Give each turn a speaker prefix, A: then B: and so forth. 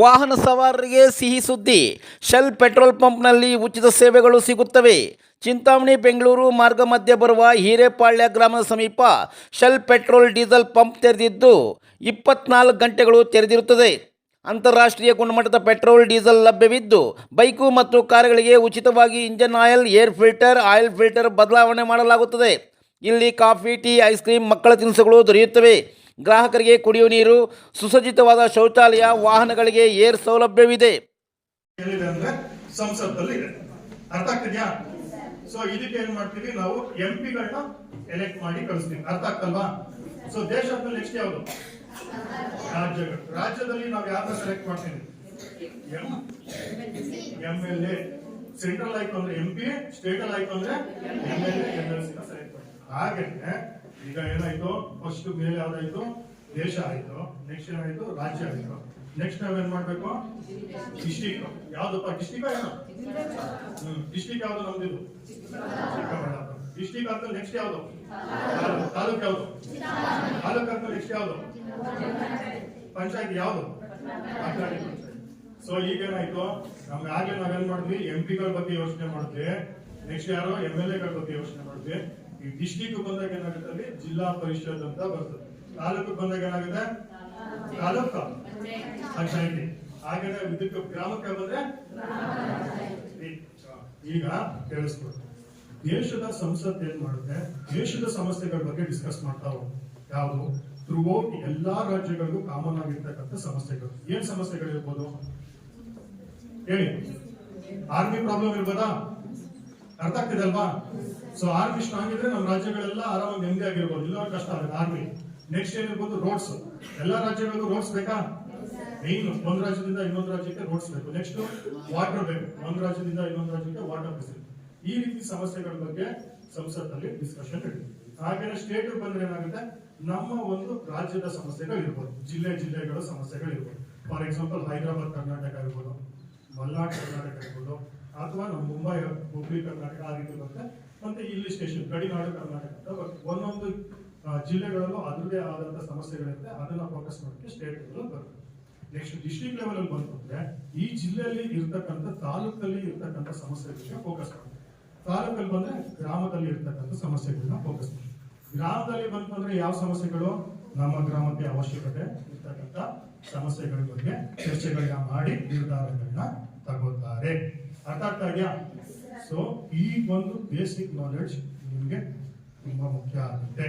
A: ವಾಹನ ಸವಾರರಿಗೆ ಸಿಹಿ ಸುದ್ದಿ. ಶೆಲ್ ಪೆಟ್ರೋಲ್ ಪಂಪ್ನಲ್ಲಿ ಉಚಿತ ಸೇವೆಗಳು ಸಿಗುತ್ತವೆ. ಚಿಂತಾಮಣಿ, ಬೆಂಗಳೂರು ಮಾರ್ಗ ಮಧ್ಯೆ ಬರುವ ಹಿರೇಪಾಳ್ಯ ಗ್ರಾಮದ ಸಮೀಪ ಶೆಲ್ ಪೆಟ್ರೋಲ್, ಡೀಸೆಲ್ ಪಂಪ್ ತೆರೆದಿದ್ದು ಇಪ್ಪತ್ನಾಲ್ಕು ಗಂಟೆಗಳು ತೆರೆದಿರುತ್ತದೆ. ಅಂತಾರಾಷ್ಟ್ರೀಯ ಗುಣಮಟ್ಟದ ಪೆಟ್ರೋಲ್, ಡೀಸೆಲ್ ಲಭ್ಯವಿದ್ದು ಬೈಕು ಮತ್ತು ಕಾರುಗಳಿಗೆ ಉಚಿತವಾಗಿ engine oil, air filter, oil filter ಬದಲಾವಣೆ ಮಾಡಲಾಗುತ್ತದೆ. ಇಲ್ಲಿ ಕಾಫಿ, ಟೀ, ಐಸ್ ಕ್ರೀಮ್ ಮಕ್ಕಳ ತಿನಿಸುಗಳು ದೊರೆಯುತ್ತವೆ. ಗ್ರಾಹಕರಿಗೆ ಕುಡಿಯುವ ನೀರು, ಸುಸಜ್ಜಿತವಾದ ಶೌಚಾಲಯ, ವಾಹನಗಳಿಗೆ ಏರ್ ಸೌಲಭ್ಯವಿದೆ.
B: ಸಂಸತ್ತಲ್ಲಿ ಅರ್ಥ ಆಗ್ತದ್ಯಾ? ಸೊ ಇದಕ್ಕೆ ಏನ್ ಮಾಡ್ತೀವಿ? ನಾವು ಎಂ ಪಿಗಳನ್ನ ಎಲೆಕ್ಟ್ ಮಾಡಿ ಕಳಿಸ್ತೀವಿ. ಅರ್ಥ ಆಗ್ತಲ್ವಾ? ಸೊ ದೇಶದಲ್ಲಿ ನೆಕ್ಸ್ಟ್ ಯಾವುದು? ರಾಜ್ಯಗಳು. ರಾಜ್ಯದಲ್ಲಿ ನಾವು ಯಾರನ್ನ ಸೆಲೆಕ್ಟ್ ಮಾಡ್ತೀವಿ? ಎಂ ಎಲ್ ಎ ಸೆಂಟ್ರಲ್ ಆಯ್ತು ಅಂದ್ರೆ ಎಂ ಪಿ ಸ್ಟೇಟಲ್ ಆಯ್ತು ಅಂದ್ರೆ M L M L C select ಮಾಡ್ತೀವಿ. ಹಾಗೆ ಈಗ ಏನಾಯ್ತು? ಫಸ್ಟ್ ಮೇಲೆ ಯಾವ್ದಾಯ್ತು? ದೇಶ ಆಯ್ತು. ನೆಕ್ಸ್ಟ್ ಏನಾಯ್ತು? ರಾಜ್ಯ ಆಯ್ತು. ನೆಕ್ಸ್ಟ್ ನಾವೇನ್ ಮಾಡ್ಬೇಕು? ಡಿಸ್ಟಿಕ್. ಯಾವ್ದಪ್ಪ? ಡಿಸ್ಟಿಕ್ ಏನೋ? ಡಿಸ್ಟಿಕ್ ಯಾವ್ದು ನಮ್ದಿದು ಡಿಸ್ಟಿಕ್ ಆದ್ಮೇಲೆ ನೆಕ್ಸ್ಟ್ ಯಾವ್ದು? ತಾಲೂಕ್- ಯಾವ್ದು? ತಾಲೂಕ್ ಅಂತ ನೆಕ್ಸ್ಟ್ ಯಾವ್ದು? ಪಂಚಾಯತ್ ಯಾವ್ದು? ಸೊ ಈಗೇನಾಯ್ತು ನಮ್ಗೆ ಆಗ್ಲೇ ನಾವೇನ್ ಮಾಡಿದ್ವಿ? ಎಂ ಪಿಗಳ ಬಗ್ಗೆ ಯೋಚನೆ ಮಾಡಿದ್ವಿ. ನೆಕ್ಸ್ಟ್ ಯಾರು? ಎಂ ಎಲ್ ಎಗಳ ಬಗ್ಗೆ ಯೋಚನೆ ಮಾಡಿದ್ವಿ. ಈ ಡಿಸ್ಟಿಕ್ ಬಂದಾಗ ಏನಾಗುತ್ತೆ ಅಲ್ಲಿ? ಜಿಲ್ಲಾ ಪರಿಷತ್ ಅಂತ ಬರ್ತದೆ. ತಾಲೂಕು ಬಂದಾಗ ಏನಾಗುತ್ತೆ? ತಾಲೂಕು. ಪಂಚಾಯತಿ. ಹಾಗೆ ಇದಕ್ಕೆ ಗ್ರಾಮಕ್ಕೆ ಬಂದ್ರೆ? ಈಗ ಕೇಳಿಸ್ಕೊಡು ದೇಶದ ಸಂಸತ್ ಏನ್ ಮಾಡುತ್ತೆ? ದೇಶದ ಸಮಸ್ಯೆಗಳ ಬಗ್ಗೆ ಡಿಸ್ಕಸ್ ಮಾಡ್ತಾ ಯಾವುದು? ಥ್ರೂಔಟ್ ಎಲ್ಲಾ ರಾಜ್ಯಗಳಿಗೂ ಕಾಮನ್ ಆಗಿರ್ತಕ್ಕಂಥ ಸಮಸ್ಯೆಗಳು. ಏನ್ ಸಮಸ್ಯೆಗಳು ಇರ್ಬೋದು ಹೇಳಿ. ಆರ್ಮಿ ಪ್ರಾಬ್ಲಮ್ ಇರ್ಬೋದಾ? ಅರ್ಥ ಆಗ್ತಿದೆ ಅಲ್ವಾ? ಸೊ ಆರ್ಮಿ ಸ್ಟ್ರಾಂಗ್ ಇದ್ರೆ ನಮ್ಮ ರಾಜ್ಯಗಳೆಲ್ಲ ಆರಾಮಾಗಿ ನೆಮ್ಮದಿ ಆಗಿರ್ಬೋದು. ಇಲ್ಲ ಕಷ್ಟ ಆಗುತ್ತೆ ಆರ್ಮಿ ನೆಕ್ಸ್ಟ್ ಏನಿರ್ಬೋದು ರೋಡ್ಸ್ ಎಲ್ಲ ರಾಜ್ಯಗಳಿಗೂ ರೋಡ್ಸ್ ಬೇಕಾ? ಮೇನ್ ಒಂದ್ ರಾಜ್ಯದಿಂದ ಇನ್ನೊಂದು ರಾಜ್ಯಕ್ಕೆ ರೋಡ್ಸ್ ಬೇಕು. ನೆಕ್ಸ್ಟ್ ವಾಟರ್ ಬೇಕು. ಒಂದ್ ರಾಜ್ಯದಿಂದ ಇನ್ನೊಂದು ರಾಜ್ಯಕ್ಕೆ ವಾಟರ್ ಫೆಸಿಲಿಟಿ ಈ ರೀತಿ ಸಮಸ್ಯೆಗಳ ಬಗ್ಗೆ ಸಂಸತ್ತಲ್ಲಿ ಡಿಸ್ಕಷನ್ ನಡೀತದೆ ಹಾಗೆ ಸ್ಟೇಟ್ ಬಂದ್ರೆ ಏನಾಗುತ್ತೆ? ನಮ್ಮ ಒಂದು ರಾಜ್ಯದ ಸಮಸ್ಯೆಗಳು ಇರ್ಬೋದು. ಜಿಲ್ಲೆ ಜಿಲ್ಲೆಗಳ ಸಮಸ್ಯೆಗಳು ಇರ್ಬೋದು. ಫಾರ್ ಎಕ್ಸಾಂಪಲ್ ಹೈದರಾಬಾದ್ ಕರ್ನಾಟಕ ಇರ್ಬೋದು. ಮಲ್ನಾಡ್ ಕರ್ನಾಟಕ ಇರ್ಬೋದು. ಅಥವಾ ನಮ್ಮ ಮುಂಬೈ ಹುಬ್ಳಿ ಕರ್ನಾಟಕ ಆ ರೀತಿ ಬರುತ್ತೆ. ಮತ್ತೆ ಇಲ್ಲಿ ಸ್ಟೇಷನ್ ಗಡಿನಾಡು ಕರ್ನಾಟಕ ಅಂತ ಬರುತ್ತೆ. ಒಂದೊಂದು ಜಿಲ್ಲೆಗಳಲ್ಲೂ ಅದರದೇ ಆದಂತ ಸಮಸ್ಯೆಗಳಿರುತ್ತೆ. ಅದನ್ನ ಫೋಕಸ್ ಮಾಡೋಕ್ಕೆ ಸ್ಟೇಟ್ ಲೆವೆಲ್ ಬರುತ್ತೆ. ನೆಕ್ಸ್ಟ್ ಡಿಸ್ಟ್ರಿಕ್ಟ್ ಲೆವೆಲ್ ಅಲ್ಲಿ ಬಂತು ಅಂದ್ರೆ ಈ ಜಿಲ್ಲೆಯಲ್ಲಿ ಇರ್ತಕ್ಕಂಥ, ತಾಲೂಕಲ್ಲಿ ಇರ್ತಕ್ಕಂಥ ಸಮಸ್ಯೆಗಳಿಗೆ ಫೋಕಸ್ ಮಾಡುತ್ತೆ ತಾಲೂಕಲ್ಲಿ ಬಂದ್ರೆ ಗ್ರಾಮದಲ್ಲಿ ಇರ್ತಕ್ಕಂಥ ಸಮಸ್ಯೆಗಳನ್ನ ಫೋಕಸ್ ಮಾಡ್ತೀವಿ ಗ್ರಾಮದಲ್ಲಿ ಬಂತು ಅಂದ್ರೆ ಯಾವ ಸಮಸ್ಯೆಗಳು? ನಮ್ಮ ಗ್ರಾಮಕ್ಕೆ ಅವಶ್ಯಕತೆ ಇರ್ತಕ್ಕಂಥ ಸಮಸ್ಯೆಗಳ ಬಗ್ಗೆ ಚರ್ಚೆಗಳನ್ನ ಮಾಡಿ ನಿರ್ಧಾರಗಳನ್ನ ತಗೋತಾರೆ. ಅರ್ಥ ಆಗ್ತಾ ಇದೆಯಾ? ಸೊ ಈ ಒಂದು ಬೇಸಿಕ್ ನಾಲೆಡ್ಜ್ ನಿಮಗೆ ತುಂಬ ಮುಖ್ಯ ಆಗುತ್ತೆ.